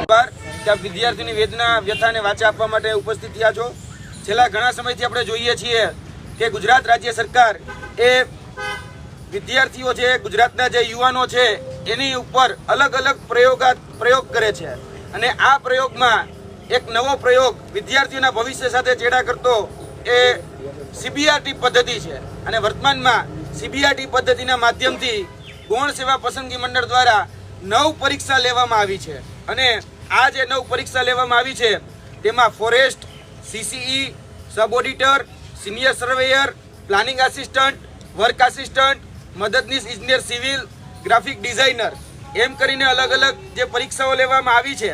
આભાર કે વિદ્યાર્થીની વેદના, વ્યથાને વાચા આપવા માટે ઉપસ્થિત થયા છો. છેલ્લા ઘણા સમયથી આપણે જોઈએ છીએ કે ગુજરાત રાજ્ય સરકાર એ વિદ્યાર્થીઓ છે, ગુજરાતના જે યુવાનો છે, એની ઉપર અલગ અલગ પ્રયોગા પ્રયોગ કરે છે. અને આ પ્રયોગમાં એક નવો પ્રયોગ વિદ્યાર્થીઓના ભવિષ્ય સાથે ચેડા કરતો એ સીબીઆરટી પદ્ધતિ છે. અને વર્તમાનમાં સીબીઆરટી પદ્ધતિના માધ્યમથી ગૌણ સેવા પસંદગી મંડળ દ્વારા નવ પરીક્ષા લેવામાં આવી છે. અને આ જે નવ પરીક્ષા લેવામાં આવી છે, તેમાં forest, CCE, sub auditor, senior surveyor, planning assistant, work assistant, મદદનીશ ઇજનેર સિવિલ, ગ્રાફિક ડિઝાઇનર. એમ કરીને અલગ અલગ જે પરીક્ષાઓ લેવામાં આવી છે,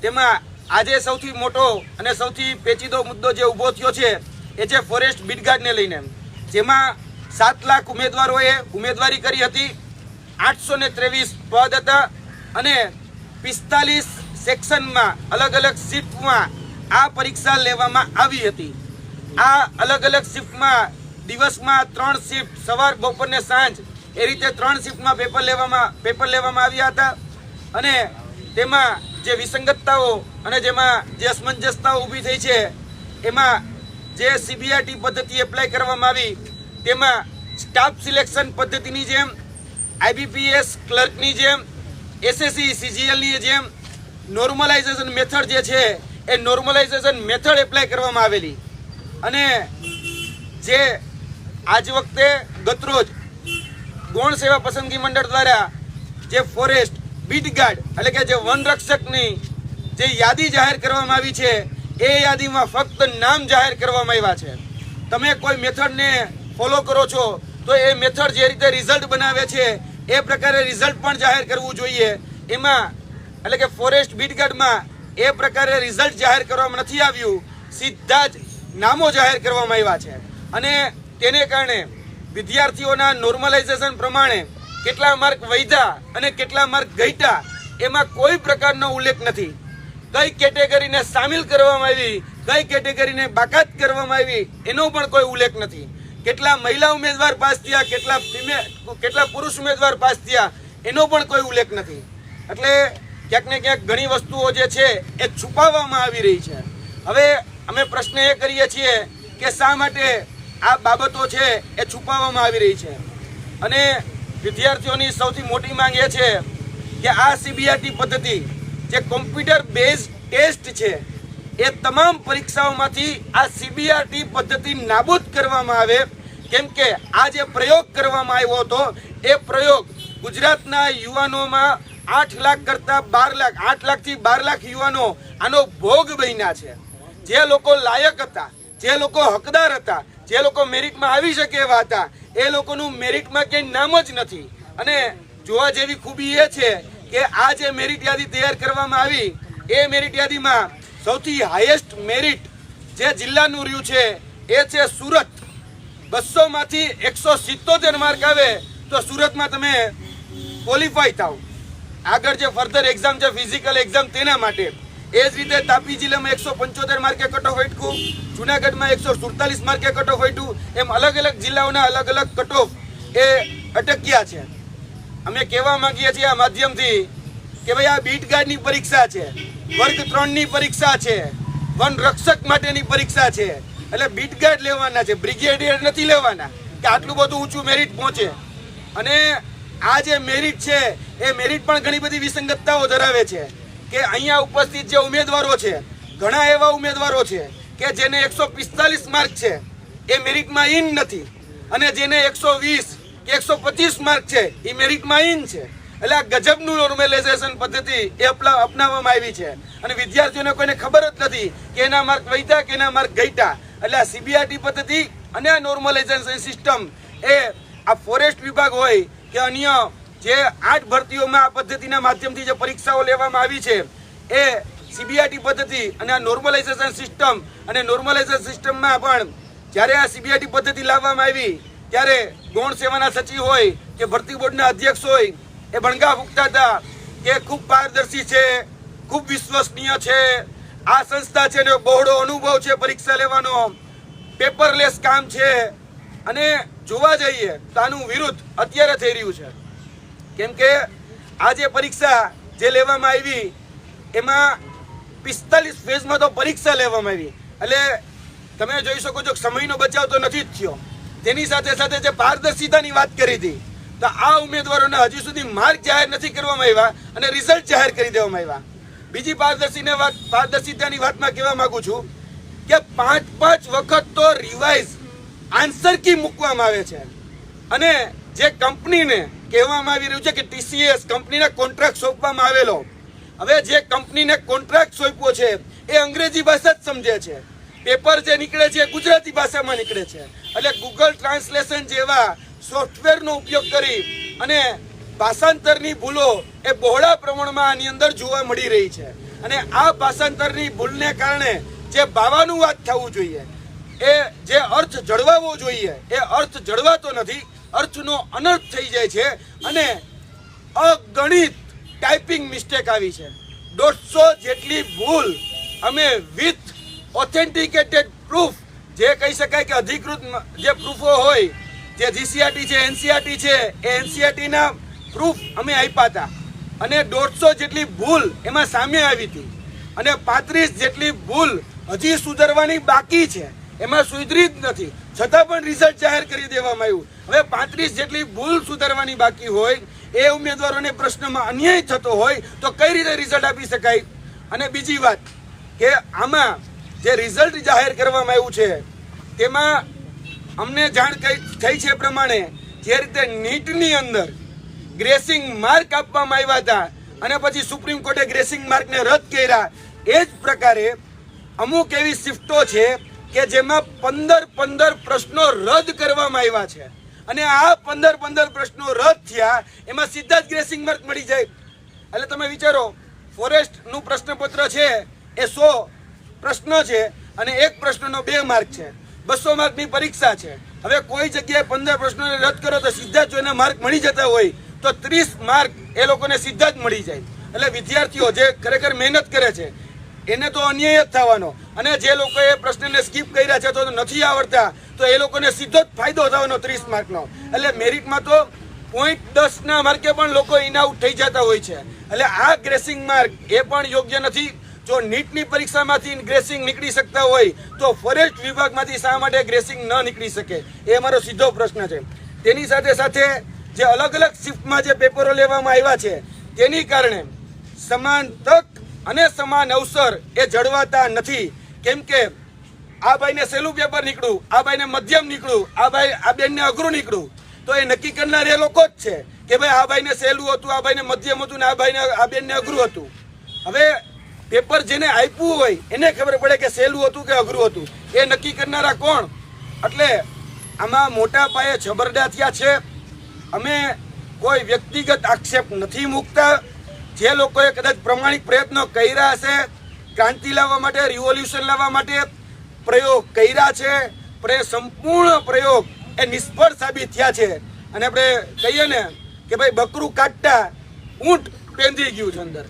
તેમાં આજે સૌથી મોટો અને સૌથી પેચીદો મુદ્દો જે ઊભો થયો છે, એ છે ફોરેસ્ટ બીટગાર્ડને લઈને. જેમાં સાત લાખ ઉમેદવારોએ ઉમેદવારી કરી હતી, આઠસો ત્રેવીસ પદ હતા અને પિસ્તાલીસ સેક્શનમાં અલગ અલગ શિફ્ટમાં આ પરીક્ષા લેવામાં આવી હતી. આ અલગ અલગ શિફ્ટમાં દિવસમાં ત્રણ શિફ્ટ, સવાર બપોરને સાંજ એ રીતે ત્રણ શિફ્ટમાં પેપર લેવામાં પેપર લેવામાં આવ્યા હતા. અને તેમાં જે વિસંગતતાઓ અને જેમાં જે અસમંજસતાઓ ઊભી થઈ છે, એમાં જે સીબીઆરટી પદ્ધતિ એપ્લાય કરવામાં આવી, તેમાં સ્ટાફ સિલેક્શન પદ્ધતિની જેમ આઈબીપીએસ ક્લર્કની જેમ એસએસસી સીજીએલની જેમ નોર્મલાઇઝેશન મેથડ જે છે, એ નોર્મલાઇઝેશન મેથડ એપ્લાય કરવામાં આવેલી. અને જે આજ વખતે ગતરોજ ગૌણ સેવા પસંદગી મંડળ દ્વારા જે ફોરેસ્ટ બીટ ગાર્ડ એટલે કે જે વનરક્ષકની જે યાદી જાહેર કરવામાં આવી છે, એ યાદીમાં ફક્ત નામ જાહેર કરવામાં આવ્યા છે. તમે કોઈ મેથડને ફોલો કરો છો, તો એ મેથડ જે રીતે રિઝલ્ટ બનાવે છે, એ પ્રકારે રિઝલ્ટ પણ જાહેર કરવું જોઈએ. એમાં એટલે કે ફોરેસ્ટ બીટ ગાર્ડમાં એ પ્રકારે રિઝલ્ટ જાહેર કરવામાં નથી આવ્યું. સીધા જ નામો જાહેર કરવામાં આવ્યા છે. અને તેને કારણે વિદ્યાર્થીઓના નોર્મલાઇઝેશન પ્રમાણે કેટલા માર્ક વૈધા અને કેટલા માર્ક ગઈટા એમાં કોઈ પ્રકારનો ઉલ્લેખ નથી. કઈ કેટેગરીને સામેલ કરવામાં આવી, કઈ કેટેગરીને બાકાત કરવામાં આવી, એનો પણ કોઈ ઉલ્લેખ નથી. કેટલા મહિલા ઉમેદવાર પાસ થયા, કેટલા ફિમેલ કેટલા પુરુષ ઉમેદવાર પાસ થયા, એનો પણ કોઈ ઉલ્લેખ નથી. એટલે ક્યાંક ને ક્યાંક ઘણી વસ્તુઓ જે છે એ છુપાવવામાં આવી રહી છે. હવે અમે પ્રશ્ન એ કરીએ છીએ કે શા માટે આ બાબતો છે એ છુપાવવામાં આવી રહી છે? અને વિદ્યાર્થીઓની સૌથી મોટી માંગ એ છે કે આ સીબીઆરટી પદ્ધતિ જે કોમ્પ્યુટર બેઝ ટેસ્ટ છે, એ તમામ પરીક્ષાઓમાંથી આ સીબીઆરટી પદ્ધતિ નાબૂદ કરવામાં આવે. કેમ કે આ જે પ્રયોગ કરવામાં આવ્યો હતો, એ પ્રયોગ ગુજરાતના યુવાનોમાં આઠ લાખ કરતા બાર લાખ, આઠ લાખથી બાર લાખ યુવાનો આનો ભોગ બન્યા છે. જે લોકો લાયક હતા, જે લોકો હકદાર હતા, જે લોકો મેરિટમાં આવી શકે એવા હતા, એ લોકોનું મેરિટમાં ક્યાંય નામ જ નથી. અને જોવા જેવી ખૂબી એ છે કે આ જે મેરિટ યાદી તૈયાર કરવામાં આવી, એ મેરિટ યાદીમાં સૌથી હાઈએસ્ટ મેરિટ જે જિલ્લાનું રહ્યું છે, એ છે સુરત. બસો માંથી એકસો સિત્તોતેર માર્ક આવે તો સુરતમાં તમે ક્વોલિફાય થાવ આગળ જે ફર્ધર એક્ઝામ છે ફિઝિકલ એક્ઝામ તેના માટે. એ જ રીતે તાપી જિલ્લામાં એકસો પંચોતેર માર્કે કટ ઓફ અટકું, જુનાગઢમાં એકસો સુડતાલીસ માર્કે કટ ઓફ અટકું, એમ અલગ અલગ જિલ્લાઓના અલગ અલગ કટ ઓફ એ અટક્યા છે. અમે કહેવા માંગીએ છીએ આ માધ્યમથી કે ભાઈ આ બીટ ગાર્ડની પરીક્ષા છે, વર્ગ ત્રણની પરીક્ષા છે, વન રક્ષક માટેની પરીક્ષા છે. એટલે બીટ ગાર્ડ લેવાના છે, બ્રિગેડિયર નથી લેવાના, કે આટલું બધું ઊંચું મેરિટ પહોંચે. અને આ જે મેરિટ છે, એ મેરિટ પણ ઘણી બધી વિસંગતતાઓ ધરાવે છે કે અહીંયા ઉપસ્થિત જે ઉમેદવારો છે, ઘણા એવા ઉમેદવારો છે કે જેને એકસો પિસ્તાલીસ માર્ક છે, એ મેરિટમાં ઇન નથી. અને જેને એકસો વીસ કે એકસો પચીસ માર્ક છે, એ મેરિટમાં ઇન છે. એટલે આ ગજબનું નોર્મલાઇઝેશન પદ્ધતિ એ અપનાવવામાં આવી છે. અને વિદ્યાર્થીઓને કોઈને ખબર જ નથી કે એના માર્ક વધ્યા કે એના માર્ક ઘટ્યા. એટલે આ સીબીઆરટી પદ્ધતિ અને આ નોર્મલાઇઝેશન સિસ્ટમ એ આ ફોરેસ્ટ વિભાગ હોય કે અન્ય જે આઠ ભરતીઓમાં આ પદ્ધતિના માધ્યમથી જે પરીક્ષાઓ લેવામાં આવી છે, એ સીબીઆઈટી પદ્ધતિ અને આ નોર્મલાઇઝેશન સિસ્ટમ અને નોર્મલાઇઝેશન સિસ્ટમમાં પણ જ્યારે આ સીબીઆઈટી પદ્ધતિ લાવવામાં આવી, ત્યારે ગૌણ સેવાના સચિવ હોય કે ભરતી બોર્ડના અધ્યક્ષ હોય, એ ભણગા ફૂંકતા હતા કે ખૂબ પારદર્શી છે, ખૂબ વિશ્વસનીય છે, આ સંસ્થા છે ને બહોળો અનુભવ છે પરીક્ષા લેવાનો પેપરલેસ કામ છે. અને જોવા જઈએ તો આનું વિરુદ્ધ અત્યારે થઈ રહ્યું છે. કેમ કે આ જે પરીક્ષા જે લેવામાં આવી, એમાં પિસ્તાલીસ ફેઝમાં તો પરીક્ષા લેવામાં આવી. એટલે તમે જોઈ શકો છો સમયનો બચાવ તો નથી જ થયો. તેની સાથે સાથે જે પારદર્શિતાની વાત કરી હતી, તો આ ઉમેદવારોને હજી સુધી માર્ક જાહેર નથી કરવામાં આવ્યા અને રિઝલ્ટ જાહેર કરી દેવામાં આવ્યા. બીજી પારદર્શીને વાત, પારદર્શિતાની વાતમાં કહેવા માગું છું કે પાંચ પાંચ વખત તો રિવાઇઝ આન્સર કી મૂકવામાં આવે છે? અને જે કંપનીને કહેવામાં આવી રહ્યું છે કે ટીસીએસ કંપનીને કોન્ટ્રાક્ટ સોંપવામાં આવેલો. હવે જે કંપનીને કોન્ટ્રાક્ટ સોંપ્યો છે, એ અંગ્રેજી ભાષા જ સમજે છે. પેપર જે નીકળે છે ગુજરાતી ભાષામાં નીકળે છે. એટલે ગૂગલ ટ્રાન્સલેશન જેવા સોફ્ટવેરનો ઉપયોગ કરી અને ભાષાંતરની ભૂલો એ બહોળા પ્રમાણમાં આની અંદર જોવા મળી રહી છે. અને આ ભાષાંતરની ભૂલને કારણે જે ભાવાનું વાત થવું જોઈએ એ જે અર્થ જળવાવો જોઈએ, એ અર્થ જળવાતો નથી, અર્થનો અનર્થ થઈ જાય છે અને અગણિત ટાઈપિંગ મિસ્ટેક આવી છે. દોઢસો જેટલી ભૂલ અમે વિથ ઓથેન્ટિકેટેડ પ્રૂફ જે કહી શકાય કે અધિકૃત જે પ્રૂફો હોય, જે જીસીઆરટી છે એનસીઆરટી છે, એ એનસીઆરટીના પ્રૂફ અમે આપ્યા હતા અને દોઢસો જેટલી ભૂલ એમાં સામે આવી હતી. અને પાંત્રીસ જેટલી ભૂલ હજી સુધારવાની બાકી છે. એમાં સુધરી જ નથી. છતાં પણ રિઝલ્ટ જાહેર કરી દેવામાં આવ્યું. હવે પાંત્રીસ જેટલી ભૂલ સુધારવાની બાકી હોય, એ ઉમેદવારોને પ્રશ્નમાં અન્યાય થતો હોય, તો કઈ રીતે રિઝલ્ટ આપી શકાય? અને બીજી વાત કે આમાં જે રિઝલ્ટ જાહેર કરવામાં આવ્યું છે, તેમાં અમને જાણ થઈ છે પ્રમાણે જે રીતે નીટની અંદર ગ્રેસિંગ માર્ક આપવામાં આવ્યા હતા અને પછી સુપ્રીમ કોર્ટે ગ્રેસિંગ માર્કને રદ કર્યા, એ જ પ્રકારે અમુક એવી શિફ્ટો છે કે જેમાં પંદર પંદર પ્રશ્નો રદ કરવામાં આવ્યા છે. અને આ પંદર પંદર પ્રશ્નો રદ થયા, એમાં સીધા જ ગ્રેસિંગ માર્ક મળી જાય. એટલે તમે વિચારો, ફોરેસ્ટનું પ્રશ્નપત્ર છે, એ સો પ્રશ્ન છે અને એક પ્રશ્નનો બે માર્ક છે. બસો માર્કની પરીક્ષા છે. હવે કોઈ જગ્યાએ પંદર પ્રશ્નોને રદ કરો તો સીધા જ એના માર્ક મળી જતા હોય, તો ત્રીસ માર્ક એ લોકોને સીધા જ મળી જાય. એટલે વિદ્યાર્થીઓ જે ખરેખર મહેનત કરે છે એને તો અન્યાય જ થવાનો. અને જે લોકો એ પ્રશ્નને સ્કીપ કર્યા છે તો નથી આવડતા, તો એ લોકોને સીધો જ ફાયદો થવાનો ત્રીસ માર્કનો. એટલે મેરિટમાં તો પોઈન્ટ દસના માર્કે પણ લોકો ઇન આઉટ થઈ જતા હોય છે. એટલે આ ગ્રેસિંગ માર્ક એ પણ યોગ્ય નથી. જો નીટની પરીક્ષામાંથી ગ્રેસિંગ નીકળી શકતા હોય, તો ફોરેસ્ટ વિભાગમાંથી શા માટે ગ્રેસિંગ ન નીકળી શકે? એ અમારો સીધો પ્રશ્ન છે. તેની સાથે સાથે જે અલગ અલગ શિફ્ટમાં જે પેપરો લેવામાં આવ્યા છે, તેની કારણે સમાન તક અને સમાન અવસર એ જળવાતા નથી. કેમ કે આ ભાઈને સહેલું પેપર નીકળ્યું, આ ભાઈને મધ્યમ નીકળ્યું, આ ભાઈ, આ બેનને અઘરું નીકળ્યું. તો એ નક્કી કરનાર એ લોકો જ છે કે ભાઈ આ ભાઈને સહેલું હતું, આ ભાઈને મધ્યમ હતું ને આ ભાઈને, આ બેનને અઘરું હતું. હવે પેપર જેને આપ્યું હોય, એને ખબર પડે કે સહેલું હતું કે અઘરું હતું. એ નક્કી કરનારા કોણ? એટલે આમાં મોટા પાયે છબરડા થયા છે. અમે કોઈ વ્યક્તિગત આક્ષેપ નથી મૂકતા. જે લોકોએ કદાચ પ્રમાણિક પ્રયત્નો કર્યા હશે, ક્રાંતિ લાવવા માટે રિવોલ્યુશન લાવવા માટે પ્રયોગ કર્યા છે એ સંપૂર્ણ પ્રયોગ એ નિષ્ફળ સાબિત થયા છે. અને આપણે કહીએ ને કે ભાઈ બકરું કાઢતા ઊંટ પેંધી ગયું છે અંદર.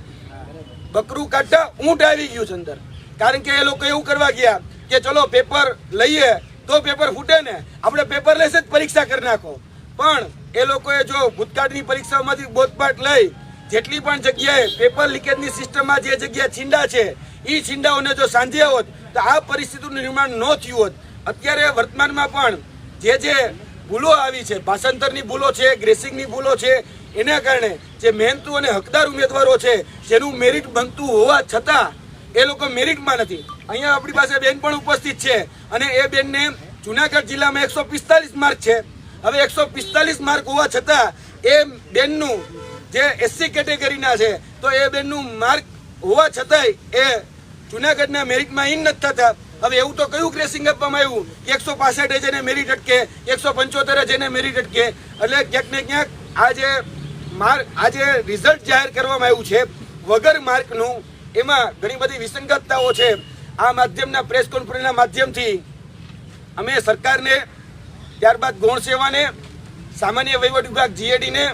બકરું કાઢતા ઊંટ આવી ગયું છે અંદર. કારણ કે એ લોકો એવું કરવા ગયા કે ચલો પેપર લઈએ તો પેપર ફૂટે ને, આપણે પેપર લેશે જ પરીક્ષા કરી નાખો. પણ એ લોકોએ જો ભૂતકાળની પરીક્ષાઓમાંથી બોધપાઠ લઈ જેટલી પણ જગ્યાએ પેપર લીકેજની સિસ્ટમમાં જે જગ્યા છીંડા છે એ છીંડાઓને જો સાંધ્યા હોત, તો આ પરિસ્થિતિનું નિર્માણ ન થયું હોત. અત્યારે વર્તમાનમાં પણ જે જે ભૂલો આવી છે, ભાષાંતરની ભૂલો છે ગ્રેસિંગની ભૂલો છે, એના કારણે જે મહેનતુ અને હકદાર ઉમેદવારો છે, જેનું મેરિટ બનતું હોવા છતાં એ લોકો મેરિટમાં નથી. અહીંયા આપણી પાસે બેન પણ ઉપસ્થિત છે અને એ બેનને જુનાગઢ જિલ્લામાં એકસો પિસ્તાલીસ માર્ક છે. હવે એકસો પિસ્તાલીસ માર્ક હોવા છતાં એ બેનનું જે એસસી કેટેગરીના છે, તો એ બેનનું માર્ક હોવા છતાંય એ જુનાગઢના મેરિટમાં ઇન નથી થતા. હવે એવું તો કયું ક્રેસિંગ આપવામાં આવ્યું કે એકસો પાસઠ જેને મેરિટ અટકે, એકસો પંચોતેર જેને મેરિટ અટકે? એટલે ક્યાંક ને ક્યાંક આ જે માર્ક આ જે રિઝલ્ટ જાહેર કરવામાં આવ્યું છે, વગર માર્કનું, એમાં ઘણી બધી વિસંગતતાઓ છે. આ માધ્યમના પ્રેસ કોન્ફરન્સના માધ્યમથી અમે સરકારને ત્યારબાદ ગૌણ સેવાને, સામાન્ય વહીવટ વિભાગ જીએડીને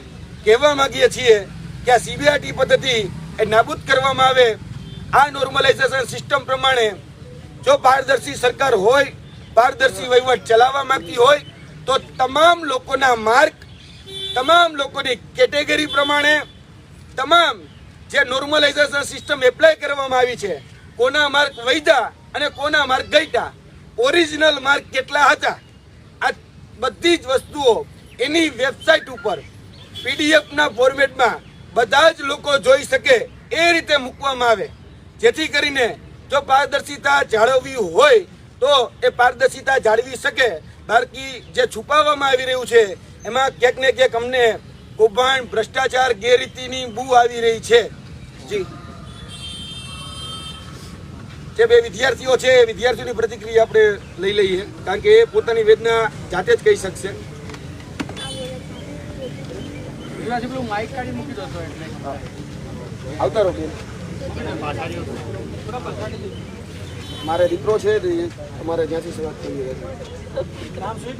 કહેવા માંગીએ છીએ કે આ સીબીઆરટી પદ્ધતિ એ નાબૂદ કરવામાં આવે. આ નોર્મલાઇઝેશન સિસ્ટમ પ્રમાણે જો પારદર્શી સરકાર હોય, પારદર્શી વહીવટ ચલાવવા માંગતી હોય, તો તમામ લોકોના માર્ક, તમામ લોકોની કેટેગરી પ્રમાણે, તમામ જે નોર્મલાઇઝેશન સિસ્ટમ એપ્લાય કરવામાં આવી છે, કોના માર્ક વૈધા અને કોના માર્ક ગઈતા ઓરિજિનલ માર્ક કેટલા હતા, આ બધી જ વસ્તુઓ એની વેબસાઇટ ઉપર પીડીએફના ફોર્મેટમાં બધા જ લોકો જોઈ શકે એ રીતે મૂકવામાં આવે. જેથી કરીને જો પારદર્શિતા જાળવવી હોય તો એ પારદર્શિતા જાળવી શકે. બાકી જે છુપાવવામાં આવી રહ્યું છે, એમાં ક્યાંક ને ક્યાંક અમને કૌભાંડ, ભ્રષ્ટાચાર, ગેરરીતિની બુ આવી રહી છે. જી. જે બે વિદ્યાર્થીઓ છે, એ વિદ્યાર્થીઓની પ્રતિક્રિયા આપણે લઈ લઈએ, કારણ કે એ પોતાની વેદના જાતે જ કહી શકશે. પેલું માઇક કાઢી મૂકી દો એટલે. આવતા રહો બેન. મારે દીકરો છે તમારે જ્યાંથી શરૂઆત કરી નામ શું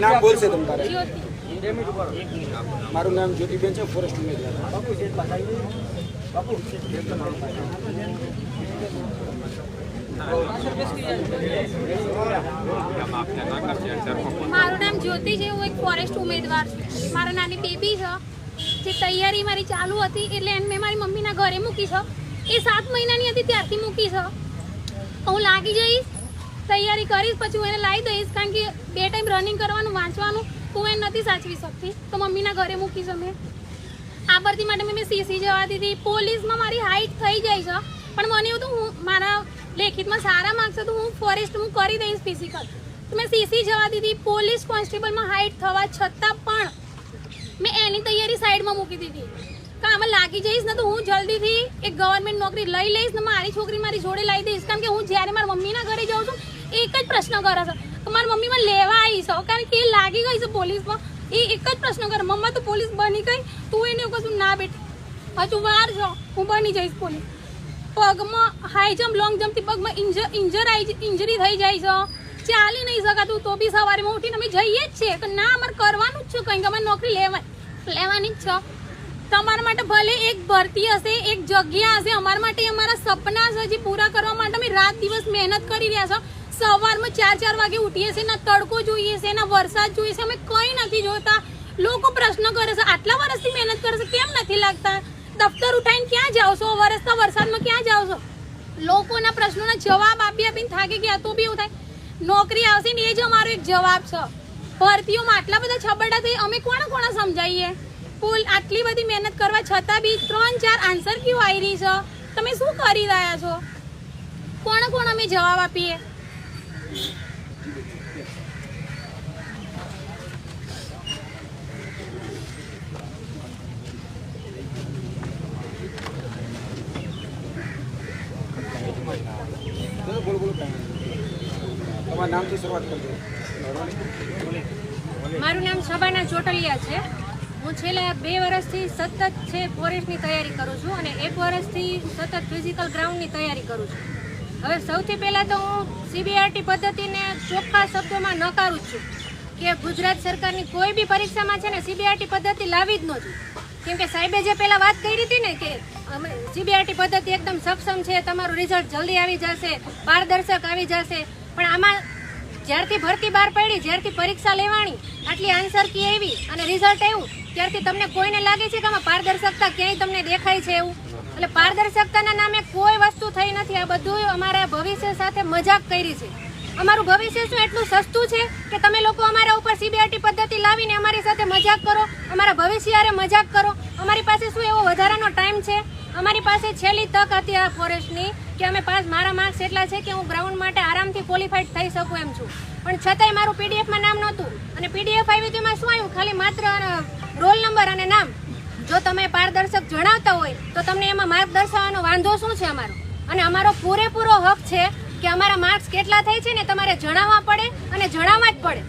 નામ બોલશે તમ તારે. મારું નામ જ્યોતિબેન છે ફોરેસ્ટ મેનેજર બાપુ. બાપુ. મારું નામ જ્યોતિ છે, હું એક ફોરેસ્ટ ઉમેદવાર છું. મારા નાની બેબી છે. જે તૈયારી મારી ચાલુ હતી એટલે એને મેં મારી મમ્મીના ઘરે મૂકી છે. એ સાત મહિનાની હતી, ત્યારથી મૂકી છે. હું લાગી જઈશ, તૈયારી કરીશ, પછી હું એને લાવી દઈશ, કારણ કે બે ટાઈમ રનિંગ કરવાનું, વાંચવાનું, હું એને નથી સાચવી શકતી. તો મમ્મીના ઘરે મૂકી છે મેં. આ ભરતી માટે મેં સીસી જવા દીધી. પોલીસમાં મારી હાઈટ થઈ જાય છે. પણ મને એવું તો હું મારા લેખિતમાં સારા માર્ક્સ તો હું ફોરેસ્ટ હું કરી દઈશ ફિઝિકલ તો મેં સીસી જવા દીધી પોલીસ કોન્સ્ટેબલમાં હાઈટ થવા છતાં પણ મેં એની તૈયારી સાઈડમાં મૂકી દીધી. કારણ આમાં લાગી જઈશ ને તો હું જલ્દીથી એક ગવર્મેન્ટ નોકરી લઈ લઈશ ને મારી છોકરી મારી જોડે લાવી દઈશ. કારણ કે હું જ્યારે મારા મમ્મીના ઘરે જાઉં છું, એક જ પ્રશ્ન કરે છે. કે મારી મમ્મી મને લેવા આવી છે કારણ કે એ લાગી ગઈ છે પોલીસમાં. એ એક જ પ્રશ્ન કરે, મમ્મા, તો પોલીસ બની ગઈ? તું એને એવું કશું ના બેટી, હજુ વાર છો, હું બની જઈશ પોલીસ. પગમાં હાઈ જમ્પ લોંગ જમ્પથી પગમાં ઇન્જર ઇન્જર ઇન્જરી થઈ જાય છે. ચાલી નહીં શકાતું તો બી સવારે ઉઠીને અમે જઈએ જ છીએ. કે ના, અમારે કરવાનું જ છે કંઈક. અમારે નોકરી લેવા લેવાની જ છે. તમારા માટે ભલે એક ભરતી હશે, એક જગ્યા હશે, અમારા માટે અમારા સપના છે જે પૂરા કરવા માટે અમે રાત દિવસ મહેનત કરી રહ્યા છો. સવારમાં ચાર ચાર વાગે ઉઠીએ છીએ, ના તડકો જોઈએ છે, ના વરસાદ જોઈએ છે. અમે કંઈ નથી જોતા. લોકો પ્રશ્ન કરે છે, આટલા વર્ષથી મહેનત કરે છે, કેમ નથી લાગતા? દફતર ઉઠાઈને ક્યાં જાઓ છો? વરસતા વરસાદમાં ક્યાં જાઓ છો? લોકોના પ્રશ્નોના જવાબ આપી આપીને થાકી ગયા તો બી એવું થાય. નોકરી આવશે ને એ જ અમારો એક જવાબ છે. ભરતીઓમાં આટલા બધા છબરડા થઈ, અમે કોણ કોણ સમજાવીએ ફૂલ આટલી બધી મહેનત કરવા છતાં બી ત્રણ ચાર આન્સર ક્યુ આવી રહી છે? તમે શું કરી રહ્યા છો? કોણ કોણ અમે જવાબ આપીએ બોલો બોલો બોલો કાંઈ નહીં. તમારા નામથી શરૂઆત કરજો મારું નામ શબાના ચોટલિયા છે. હું છેલ્લા બે વર્ષથી સતત છે ફોરેસ્ટની તૈયારી કરું છું અને એક વર્ષથી સતત ફિઝિકલ ગ્રાઉન્ડની તૈયારી કરું છું. હવે સૌથી પહેલાં તો હું સીબીઆરટી પદ્ધતિને ચોખ્ખા શબ્દોમાં નકારું છું કે ગુજરાત સરકારની કોઈ બી પરીક્ષામાં છે ને સીબીઆરટી પદ્ધતિ લાવી જ નહોતી કેમકે સાહેબે જે પહેલાં વાત કરી હતી ને કે અમે સીબીઆરટી પદ્ધતિ એકદમ સક્ષમ છે, તમારું રિઝલ્ટ જલ્દી આવી જશે, પારદર્શક આવી જશે, પણ આમાં જ્યારથી ભરતી બહાર પડી, જ્યારથી પરીક્ષા લેવાની, આટલી આન્સર કી આવી અને રિઝલ્ટ આવ્યું ત્યારથી તમને કોઈને લાગે છે કે આમાં પારદર્શકતા ક્યાંય તમને દેખાય છે એવું? એટલે પારદર્શકતાના નામે કોઈ વસ્તુ થઈ નથી. આ બધું અમારા ભવિષ્ય સાથે મજાક કરી છે. અમારું ભવિષ્ય શું એટલું સસ્તું છે કે તમે લોકો અમારા ઉપર સીબીઆરટી પદ્ધતિ લાવીને અમારી સાથે મજાક કરો? અમારા ભવિષ્ય મજાક કરો? અમારી પાસે શું એવો વધારાનો ટાઈમ છે? અમારી પાસે છેલ્લી તક હતી આ ફોરેસ્ટની કે અમે પાસ મારા માર્ક્સ એટલા છે કે હું ગ્રાઉન્ડ માટે આરામથી ક્વોલિફાઈડ થઈ શકું એમ છું. પણ છતાંય મારું પીડીએફમાં નામ નહોતું અને પીડીએફ આવી તો શું આવ્યું? ખાલી માત્ર રોલ નંબર અને નામ. જો તમે પારદર્શક જણાવતા હોય, તો તમને એમાં માર્ક દર્શાવવાનો વાંધો શું છે અમારો? અને અમારો પૂરેપૂરો હક છે કે અમારા માર્ક્સ કેટલા થાય છે ને તમારે જણાવવા પડે અને જણાવવા જ પડે.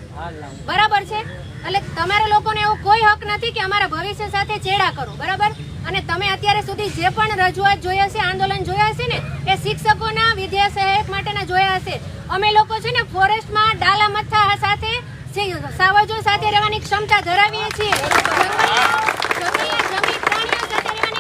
બરાબર છે? એટલે તમારા લોકોને એવો કોઈ હક નથી કે અમારા ભવિષ્ય સાથે ચેડા કરો. બરાબર? અને તમે અત્યારે સુધી જે પણ રજૂઆત જોયા છે આંદોલન જોયા હશે ને, એ શિક્ષકોના વિદ્યા સહાયક માટેના જોયા હશે. અમે લોકો છે ને ફોરેસ્ટમાં ડાલા મથા સાથે સાવજો સાથે રહેવાની ક્ષમતા ધરાવીએ છીએ.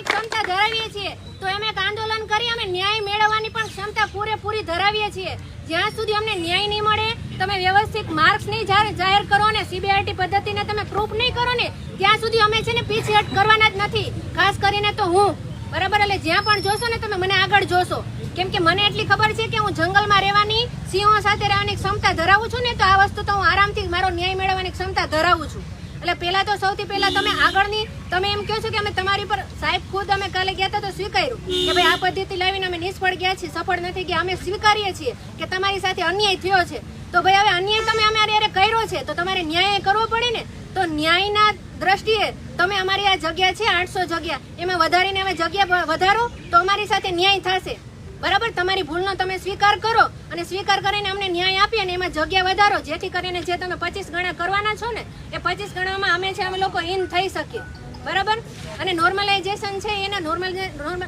ક્ષમતા ધરાવીએ છીએ. તો અમે એક આંદોલન કરી અમે ન્યાય મેળવવાની પણ ક્ષમતા પૂરેપૂરી ધરાવીએ છીએ. જ્યાં સુધી અમને ન્યાય નહીં મળે તમે વ્યવસ્થિત માર્ક્સ નહીં જાહેર કરો ને સીબીઆરટી પદ્ધતિને તમે પ્રૂફ નહીં કરો ને, ત્યાં સુધી અમે છે ને પીછેહટ કરવાના જ નથી. ખાસ કરીને તો હું. બરાબર? એટલે જ્યાં પણ જોશો ને તમે મને આગળ જોશો. કેમ કે મને એટલી ખબર છે કે હું જંગલમાં રહેવાની, સિંહો સાથે રહેવાની ક્ષમતા ધરાવું છું ને, તો આ વસ્તુ તો હું આરામથી મારો ન્યાય મેળવવાની ક્ષમતા ધરાવું છું. એટલે પહેલા તો સૌથી પહેલા તમે આગળની, તમે એમ કહો છો કે અમે તમારી પર, સાહેબ, ખુદ અમે કાલે ગયા હતા તો સ્વીકાર્યું કે ભાઈ આ પદ્ધતિ લાવીને અમે નિષ્ફળ ગયા છીએ, સફળ નથી ગયા, અમે સ્વીકારીએ છીએ કે તમારી સાથે અન્યાય થયો છે. તો ભાઈ હવે અન્યાય તમે અમે અરે કર્યો છે, તો તમારે ન્યાય કરવો પડે ને? તો ન્યાયના દ્રષ્ટિએ તમે અમારી આ જગ્યા છે, આઠસો જગ્યા. એમાં વધારીને અમે જગ્યા વધારો, તો અમારી સાથે ન્યાય થશે. બરાબર? તમારી ભૂલનો તમે સ્વીકાર કરો અને સ્વીકાર કરીને અમને ન્યાય આપીએ અને એમાં જગ્યા વધારો, જેથી કરીને જે તમે પચીસ ગણા કરવાના છો ને, એ પચીસ ગણામાં અમે છે, અમે લોકો ઇન થઈ શકીએ. બરાબર? અને નોર્મલાઇઝેશન છે, એના નોર્મલ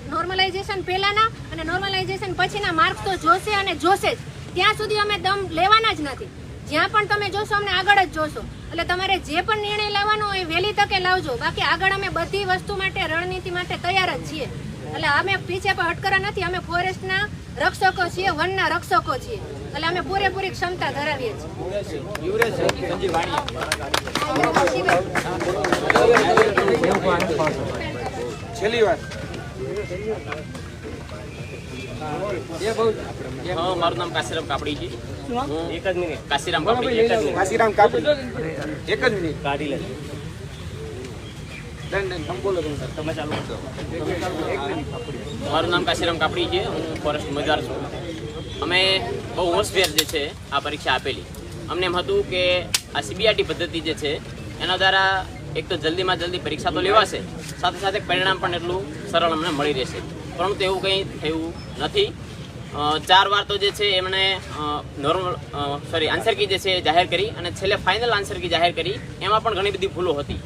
નોર્મલાઇઝેશન પહેલાંના અને નોર્મલાઇઝેશન પછીના માર્ક તો જોશે અને જોશે જ. ત્યાં સુધી અમે દમ લેવાના જ નથી. જ્યાં પણ તમે જોશો, અમને આગળ જ જોશો. એટલે તમારે જે પણ નિર્ણય લાવવાનો હોય વહેલી તકે લાવજો. બાકી આગળ અમે બધી વસ્તુ માટે, રણનીતિ માટે તૈયાર જ છીએ. એટલે અમે પીછે પણ હટકરા નથી અમે ફોરેસ્ટના રક્ષકો છીએ વનના રક્ષકો છીએ. એટલે અમે પૂરેપૂરી ક્ષમતા ધરાવીએ છીએ. છેલ્લી મારું નામ કાશીરામ કાપડી છે. એક જ મિનિટ. કાશીરામ કાપડી એક જ મિનિટ. કાશીરામ કાપડી. એક જ મિનિટ. કાઢી લે ડન ડન તમે બોલો તમે તમે ચાલુ કરજો મારું નામ કાશીરામ કાપડી છે. હું ફોરેસ્ટ મજાર છું. અમે બહુ હોશભેર જે છે, આ પરીક્ષા આપેલી. અમને એમ હતું કે આ સીબીઆરટી પદ્ધતિ જે છે, એના દ્વારા એક તો જલ્દીમાં જલ્દી પરીક્ષા તો લેવાશે. સાથે સાથે પરિણામ પણ એટલું સરળ અમને મળી રહેશે. પરંતુ એવું કંઈ થયું નથી. ચાર વાર તો જે છે, એમણે નોર્મલ સોરી આન્સર કી જે છે જાહેર કરી અને છેલ્લે ફાઇનલ આન્સર કી જાહેર કરી. એમાં પણ ઘણી બધી ભૂલો હતી.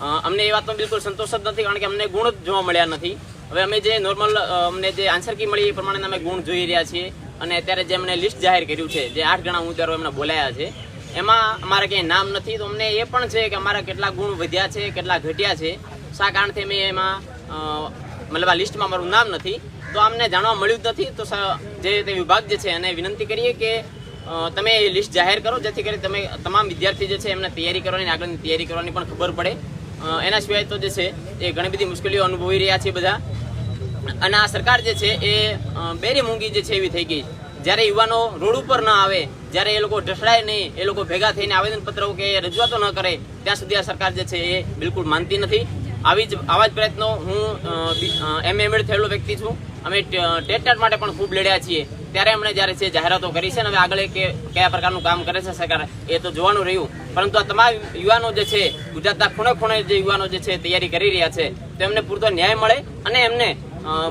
અમને એ વાતનો બિલકુલ સંતોષ જ નથી, કારણ કે અમને ગુણ જ જોવા મળ્યા નથી. હવે અમે જે નોર્મલ અમને જે આન્સર કી મળી એ પ્રમાણે અમે ગુણ જોઈ રહ્યા છીએ. અને અત્યારે જે અમને લિસ્ટ જાહેર કર્યું છે, જે આઠ ગણા ઉમેદવારો એમને બોલાયા છે, એમાં અમારા ક્યાંય નામ નથી. તો અમને એ પણ છે કે અમારા કેટલા ગુણ વધ્યા છે, કેટલા ઘટ્યા છે. શા કારણથી અમે એમાં મતલબ આ લિસ્ટમાં અમારું નામ નથી. તો અમને જાણવા મળ્યું જ નથી. તો જે તે વિભાગ જે છે એને વિનંતી કરીએ કે તમે એ લિસ્ટ જાહેર કરો, જેથી કરી તમે તમામ વિદ્યાર્થી જે છે એમને તૈયારી કરવાની, આગળની તૈયારી કરવાની પણ ખબર પડે. એના સિવાય તો જે છે, એ ઘણી બધી મુશ્કેલીઓ અનુભવી રહ્યા છે બધા. અને આ સરકાર જે છે, એ બેરી મૂંગી જે છે, એવી થઈ ગઈ જ્યારે યુવાનો રોડ ઉપર ન આવે, જ્યારે એ લોકો ઢસડાય નહીં, એ લોકો ભેગા થઈને આવેદનપત્રો કે રજૂઆતો ન કરે, ત્યાં સુધી આ સરકાર જે છે, એ બિલકુલ માનતી નથી. આવી જ, આવા જ પ્રયત્નો હું એમ. એમ. થયેલો વ્યક્તિ છું. અમે ટેટ માટે પણ ખૂબ લડ્યા છીએ. ત્યારે એમણે જ્યારે છે જાહેરાતો કરી છે ને હવે આગળ કે કયા પ્રકારનું કામ કરે છે સરકાર, એ તો જોવાનું રહ્યું. પરંતુ આ તમામ યુવાનો જે છે, ગુજરાતના ખૂણે ખૂણે જે યુવાનો જે છે, તૈયારી કરી રહ્યા છે, તો એમને પૂરતો ન્યાય મળે અને એમને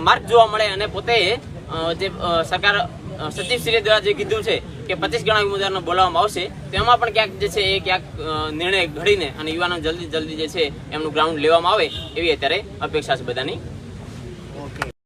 માર્ગ જોવા મળે અને પોતે જે સરકાર સચિવશ્રી દ્વારા જે કીધું છે કે પચીસ ગણા ઉમેદવારને બોલાવવામાં આવશે તેમાં પણ ક્યાંક જે છે, એ ક્યાંક નિર્ણય ઘડીને અને યુવાનો જલ્દી જલ્દી જે છે, એમનું ગ્રાઉન્ડ લેવામાં આવે એવી અત્યારે અપેક્ષા છે બધાની.